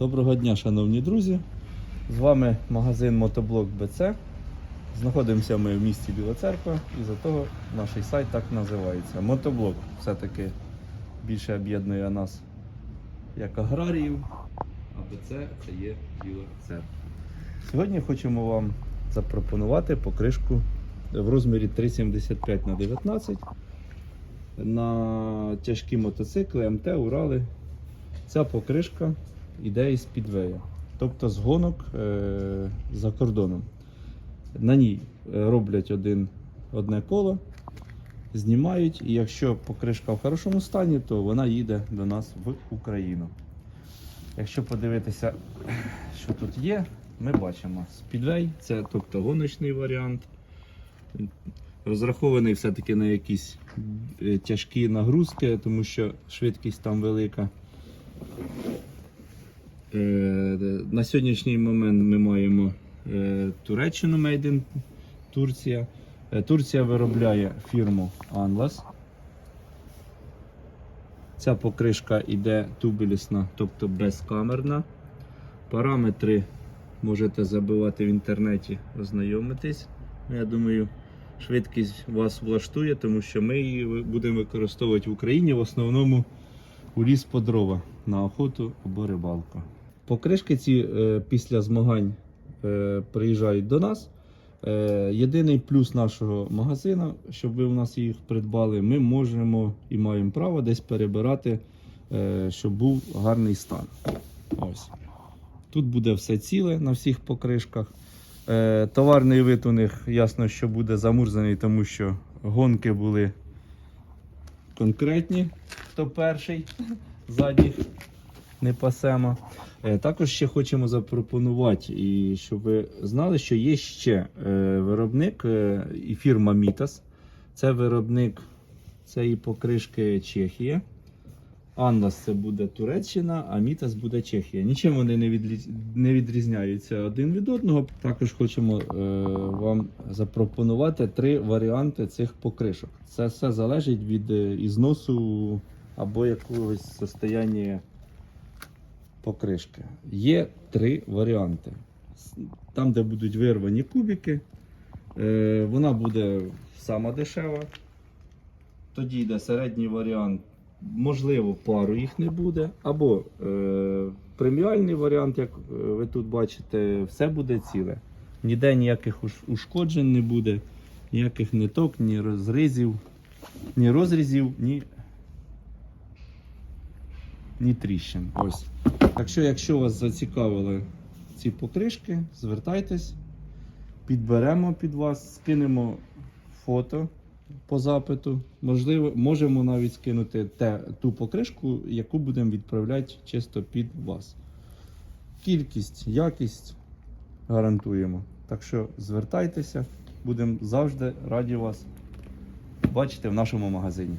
Доброго дня, шановні друзі. З вами магазин Мотоблок БЦ. Знаходимося ми в місті Біла Церква і за того наш сайт так називається. Мотоблок все-таки більше об'єднує нас як аграріїв, а БЦ це є Біла Церква. Сьогодні хочемо вам запропонувати покришку в розмірі 3,75 на 19 на тяжкі мотоцикли, МТ, Урали. Ця покришка йде із підвея, тобто з гонок е- за кордоном. На ній е, роблять один, одне коло, знімають, і якщо покришка в хорошому стані, то вона їде до нас в Україну. Якщо подивитися, що тут є, ми бачимо Speedway, це тобто гоночний варіант. Розрахований все-таки на якісь е, тяжкі нагрузки, тому що швидкість там велика. Е, На сьогоднішній момент ми маємо е, Туреччину Made in Турція. Е, Турція виробляє фірму Anlas. Ця покришка йде тубелісна, тобто безкамерна. Параметри можете забивати в інтернеті, ознайомитись. Я думаю, швидкість вас влаштує, тому що ми її будемо використовувати в Україні в основному у ліс по дрова на охоту або рибалку. Покришки ці е, після змагань е, приїжджають до нас. Е, єдиний плюс нашого магазину, щоб ви у нас їх придбали, ми можемо і маємо право десь перебирати, щоб був гарний стан. Ось. Тут буде все ціле на всіх покришках. Товарний вид у них ясно, що буде замурзаний, тому що гонки були конкретні. Хто перший, задніх не пасемо. Е, Також ще хочемо запропонувати, і щоб ви знали, що є ще е, виробник е, і фірма Мітас. Це виробник цієї покришки Чехія. Аннас це буде Туреччина, а Мітас буде Чехія. Нічим вони не, відрізняються один від одного. Також хочемо е, вам запропонувати три варіанти цих покришок. Це все залежить від ізносу або якогось состояння покришки. Є три варіанти. Там, де будуть вирвані кубики, е, вона буде сама дешева. Тоді йде середній варіант. Можливо, пару їх не буде. Або е, преміальний варіант, як е, ви тут бачите, все буде ціле. Ніде ніяких ушкоджень не буде, ніяких ниток, ні розрізів, ні розрізів, ні, ні тріщин. Ось. Так що, якщо вас зацікавили ці покришки, звертайтесь, підберемо під вас, скинемо фото по запиту. Можливо, можемо навіть скинути те, ту покришку, яку будемо відправляти чисто під вас. Кількість, якість гарантуємо. Так що звертайтеся, будемо завжди раді вас бачити в нашому магазині.